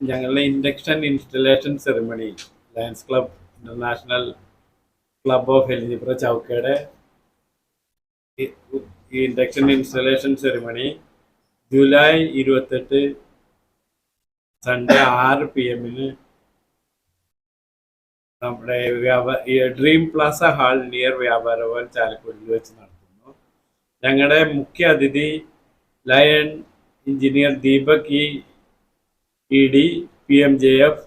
ഞങ്ങളുടെ induction installation ceremony Lions club international club of എലിജിബ്ര ചൗക്കയുടെ ഈ- ഈ ഇൻഡക്ഷൻ ഇൻസ്റ്റലേഷൻ സെറിമണി ജൂലൈ ഇരുപത്തെട്ട് സൺഡേ ആറ് പി എമ്മിന് നമ്മുടെ വ്യാപാര ഈ ഡ്രീം പ്ലാസ ഹാൾ നിയർ വ്യാപാര ഭവൻ ചാലക്കുടിയിൽ വെച്ച് നടത്തുന്നു. ഞങ്ങളുടെ മുഖ്യ അതിഥി lion engineer Deepak E E D P M J F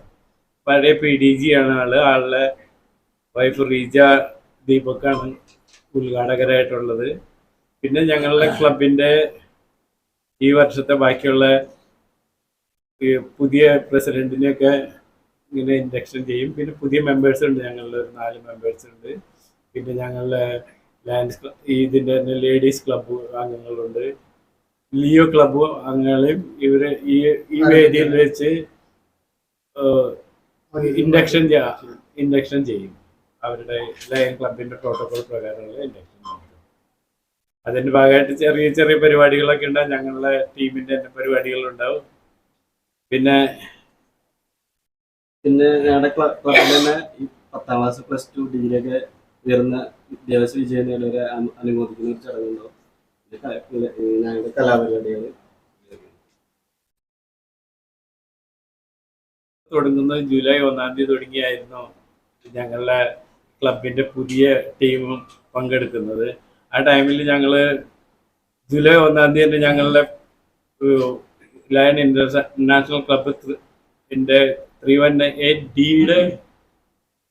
പഴയ പി ഡി ജി ആണ് ആൾ. ആളുടെ വൈഫ് റീജ ദീപക്കാണ് ഉദ്ഘാടകരായിട്ടുള്ളത്. പിന്നെ ഞങ്ങളുടെ ക്ലബിന്റെ ഈ വർഷത്തെ ബാക്കിയുള്ള പുതിയ പ്രസിഡന്റിനെയൊക്കെ ഇങ്ങനെ ഇൻഡക്ഷൻ ചെയ്യും. പിന്നെ പുതിയ മെമ്പേഴ്സ് ഉണ്ട്. ഞങ്ങളുടെ ഒരു നാല് മെമ്പേഴ്സ് ഉണ്ട്. പിന്നെ ഞങ്ങളുടെ ലാൻഡ്സ് ഇതിന്റെ തന്നെ ലേഡീസ് ക്ലബ്ബ് അംഗങ്ങളുണ്ട്. ലിയോ ക്ലബ് അംഗങ്ങളെയും ഇവർ ഈ ഈ വേദിയിൽ വെച്ച് ഇൻഡക്ഷൻ ഇൻഡക്ഷൻ ചെയ്യും അവരുടെ ലയൻ ക്ലബിന്റെ പ്രോട്ടോകോൾ പ്രകാരമുള്ള ഇൻഡക്ഷൻ അതിന്റെ ഭാഗമായിട്ട് ചെറിയ ചെറിയ പരിപാടികളൊക്കെ ഉണ്ടാവും. ഞങ്ങളുടെ ടീമിന്റെ തന്നെ പരിപാടികളുണ്ടാവും. പിന്നെ പിന്നെ ഞങ്ങളുടെ ക്ലബിൽ തന്നെ പത്താം ക്ലാസ് പ്ലസ് ടു ഡിഗ്രി ഒക്കെ ഉയർന്ന വിദ്യാഭ്യാസ വിജയം നേടിയവരെ അനു- അനുമോദിക്കുന്ന ഒരു ചടങ്ങുണ്ടാവും ഞങ്ങളുടെ കലാപരിപാടികൾ തുടങ്ങുന്നത് ജൂലൈ ഒന്നാം തീയതി തുടങ്ങിയായിരുന്നു ഞങ്ങളുടെ ക്ലബിന്റെ പുതിയ ടീമും പങ്കെടുക്കുന്നത്. ആ ടൈമിൽ ഞങ്ങൾ ജൂലൈ ഒന്നാം തീയതി ഞങ്ങളുടെ ലയൺ ഇന്റർനാഷണൽ ക്ലബ് ന്റെ ത്രീ വൺ എയ്റ്റ് ഡിയുടെ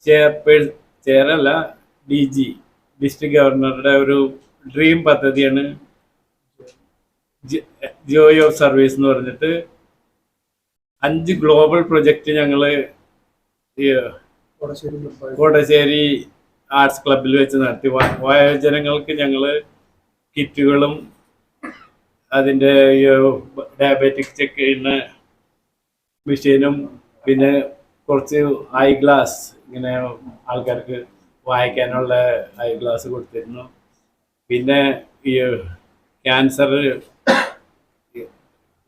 ചെയർപേഴ്സ് ചെയറല്ല ഡി ജി ഡിസ്ട്രിക്ട് ഗവർണറുടെ ഒരു ഡ്രീം പദ്ധതിയാണ് ജോയ് ഓഫ് സർവീസ് എന്ന് പറഞ്ഞിട്ട് അഞ്ച് ഗ്ലോബൽ പ്രൊജക്റ്റ് ഞങ്ങൾ കോടശ്ശേരി ആർട്സ് ക്ലബിൽ വെച്ച് നടത്തി. വയോജനങ്ങൾക്ക് ഞങ്ങൾ കിറ്റുകളും അതിന്റെ ഡയബറ്റിക് ചെക്ക് ചെയ്യുന്ന മെഷീനും പിന്നെ കുറച്ച് ഐ ഗ്ലാസ് ഇങ്ങനെ ആൾക്കാർക്ക് വായിക്കാനുള്ള ഐ ഗ്ലാസ് കൊടുത്തിരുന്നു. പിന്നെ ഈ ക്യാൻസർ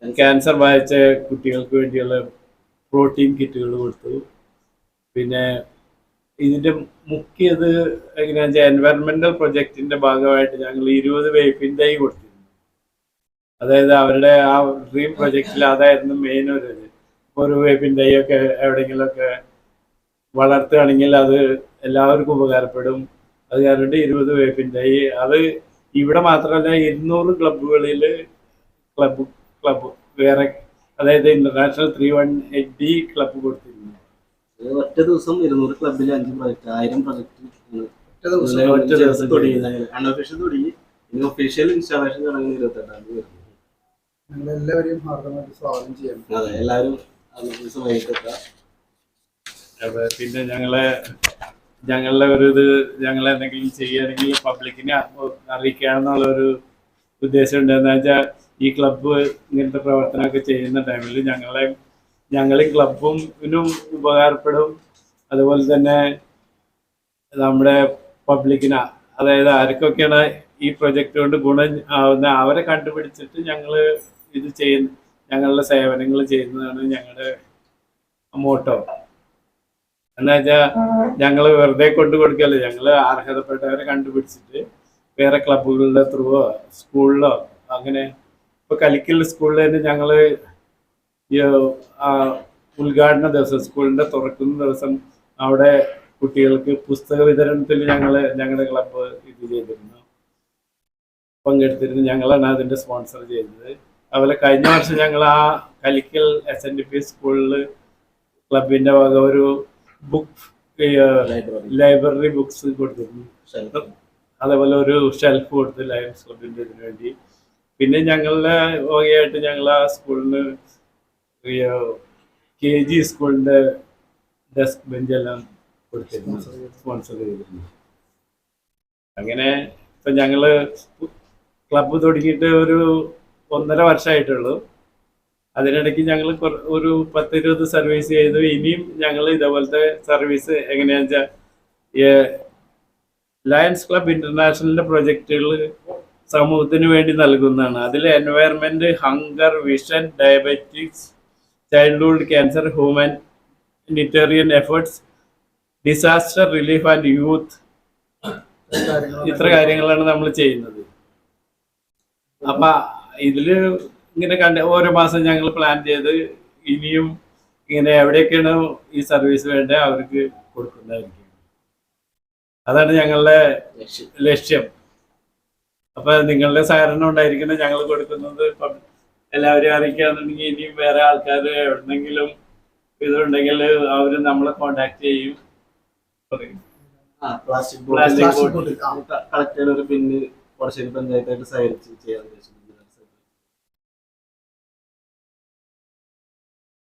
ക്യാൻസർ ബാധിച്ച കുട്ടികൾക്ക് വേണ്ടിയുള്ള പ്രോട്ടീൻ കിറ്റുകൾ കൊടുത്തു. പിന്നെ ഇതിന്റെ മുഖ്യത് എങ്ങനെയാണെന്ന് വെച്ചാൽ എൻവയറമെന്റൽ പ്രൊജക്റ്റിന്റെ ഭാഗമായിട്ട് ഞങ്ങൾ ഇരുപത് വേപ്പിന്റെ കൊടുത്തിരുന്നു. അതായത് അവരുടെ ആ ഡ്രീം പ്രൊജക്റ്റിൽ അതായിരുന്നു മെയിൻ ഒരു ഇത്. ഒരു വേപ്പിന്റെ ഒക്കെ എവിടെയെങ്കിലുമൊക്കെ വളർത്തുകയാണെങ്കിൽ അത് എല്ലാവർക്കും ഉപകാരപ്പെടും. അത് കാരണം ഇരുപത് വേപ്പിന്റെ അത് ഇവിടെ മാത്രമല്ല ഇരുന്നൂറ് ക്ലബുകളിൽ ക്ലബ് ക്ലബ് വേറെ അതായത് international three one eight D club കൊടുത്തിരുന്നു. ഒറ്റ ദിവസം ഇരുന്നൂറ് ക്ലബിൽ അഞ്ച് പ്രൊജക്ട് ആയിരം പ്രൊജക്ട് ഒറ്റ ദിവസം തുടങ്ങി. അൺഒഫീഷ്യൽ തുടങ്ങി. ഇനി ഒഫീഷ്യൽ ഇൻസ്റ്റാളേഷൻ തുടങ്ങുന്ന ഇരുപത്തെട്ടാം തീയതി വരുന്നു ഞങ്ങളെല്ലാവരെയും ഹാർദമായിട്ട് സ്വാഗതം അതെ എല്ലാവരും ദിവസം പിന്നെ ഞങ്ങളെ ഞങ്ങളുടെ ഒരു ഇത് ഞങ്ങൾ എന്തെങ്കിലും ചെയ്യുകയാണെങ്കിൽ പബ്ലിക്കിനെ അറിയിക്കാന്നുള്ള ഒരു ഉദ്ദേശം ഉണ്ട് വെച്ചാൽ ഈ ക്ലബ്ബ് ഇങ്ങനത്തെ പ്രവർത്തനമൊക്കെ ചെയ്യുന്ന ടൈമിൽ ഞങ്ങളെ ഞങ്ങളെ ക്ലബ്ബും ഉപകാരപ്പെടും. അതുപോലെ തന്നെ നമ്മുടെ പബ്ലിക്കിന് അതായത് ആർക്കൊക്കെയാണ് ഈ പ്രൊജക്റ്റ് കൊണ്ട് ഗുണം ആവുന്ന അവരെ കണ്ടുപിടിച്ചിട്ട് ഞങ്ങൾ ഇത് ചെയ്യുന്ന ഞങ്ങളുടെ സേവനങ്ങൾ ചെയ്യുന്നതാണ് ഞങ്ങളുടെ മോട്ടോ എന്താ വെച്ചാൽ ഞങ്ങൾ വെറുതെ കൊണ്ടു കൊടുക്കല്ലോ? ഞങ്ങൾ അർഹതപ്പെട്ടവരെ കണ്ടുപിടിച്ചിട്ട് വേറെ ക്ലബുകളുടെ ത്രൂവോ സ്കൂളിലോ അങ്ങനെ ഇപ്പൊ കലിക്കൽ സ്കൂളിൽ തന്നെ ഞങ്ങൾ ഉദ്ഘാടന ദിവസം സ്കൂളിന്റെ തുറക്കുന്ന ദിവസം അവിടെ കുട്ടികൾക്ക് പുസ്തക വിതരണത്തിൽ ഞങ്ങൾ ഞങ്ങളുടെ ക്ലബ്ബ് ഇത് ചെയ്തിരുന്നു. പങ്കെടുത്തിരുന്നു. ഞങ്ങളാണ് അതിന്റെ സ്പോൺസർ ചെയ്തത്. അതുപോലെ കഴിഞ്ഞ വർഷം ഞങ്ങൾ ആ കലിക്കൽ എസ് എൻ ഡി പി സ്കൂളിൽ ക്ലബിന്റെ വക ഒരു ബുക്ക് ലൈബ്രറി ബുക്സ് കൊടുത്തിരുന്നു. അതേപോലെ ഒരു ഷെൽഫ് കൊടുത്ത് ലയൺസ് ക്ലബിന്റെ ഇതിനു വേണ്ടി. പിന്നെ ഞങ്ങളുടെ വകയായിട്ട് ഞങ്ങൾ ആ സ്കൂളിന് കെ ജി സ്കൂളിന്റെ ഡെസ്ക് ബെഞ്ചെല്ലാം കൊടുത്തിരുന്നു. സ്പോൺസർ ചെയ്തിരുന്നു. അങ്ങനെ ഇപ്പൊ ഞങ്ങൾ ക്ലബ്ബ് തുടങ്ങിയിട്ട് ഒരു ഒന്നര വർഷമായിട്ടുള്ളൂ. അതിനിടയ്ക്ക് ഞങ്ങൾ ഒരു പത്തിരുപത് സർവീസ് ചെയ്തു. ഇനിയും ഞങ്ങൾ ഇതേപോലത്തെ സർവീസ് എങ്ങനെയാണെന്ന് വെച്ചാൽ ലയൺസ് ക്ലബ് ഇന്റർനാഷണലിന്റെ പ്രൊജക്റ്റുകൾ സമൂഹത്തിന് വേണ്ടി നൽകുന്നതാണ്. അതിൽ environment hunger vision diabetics childhood cancer humanitarian efforts disaster relief and youth ഇത്ര കാര്യങ്ങളാണ് നമ്മൾ ചെയ്യുന്നത്. അപ്പൊ ഇതിൽ ഇങ്ങനെ കണ്ട ഓരോ മാസം ഞങ്ങൾ പ്ലാൻ ചെയ്ത് ഇനിയും ഇങ്ങനെ എവിടെയൊക്കെയാണ് ഈ സർവീസ് വേണ്ടത് അവർക്ക് കൊടുക്കുന്നതായിരിക്കും. അതാണ് ഞങ്ങളുടെ ലക്ഷ്യം. അപ്പൊ നിങ്ങളുടെ സഹകരണം ഉണ്ടായിരിക്കണം ഞങ്ങൾ കൊടുക്കുന്നത് ഇപ്പം എല്ലാവരും അറിയിക്കുകയാണെന്നുണ്ടെങ്കിൽ ഇനിയും വേറെ ആൾക്കാർ എവിടെന്നെങ്കിലും ഇതുണ്ടെങ്കിൽ അവർ നമ്മളെ കോണ്ടാക്ട് ചെയ്യും. പ്ലാസ്റ്റിക് ആ. കളക്ട് പിന്നെ കുറച്ചൊരു പഞ്ചായത്തായിട്ട് സഹകരിച്ച് ചെയ്യാൻ ഉദ്ദേശിക്കുന്നു.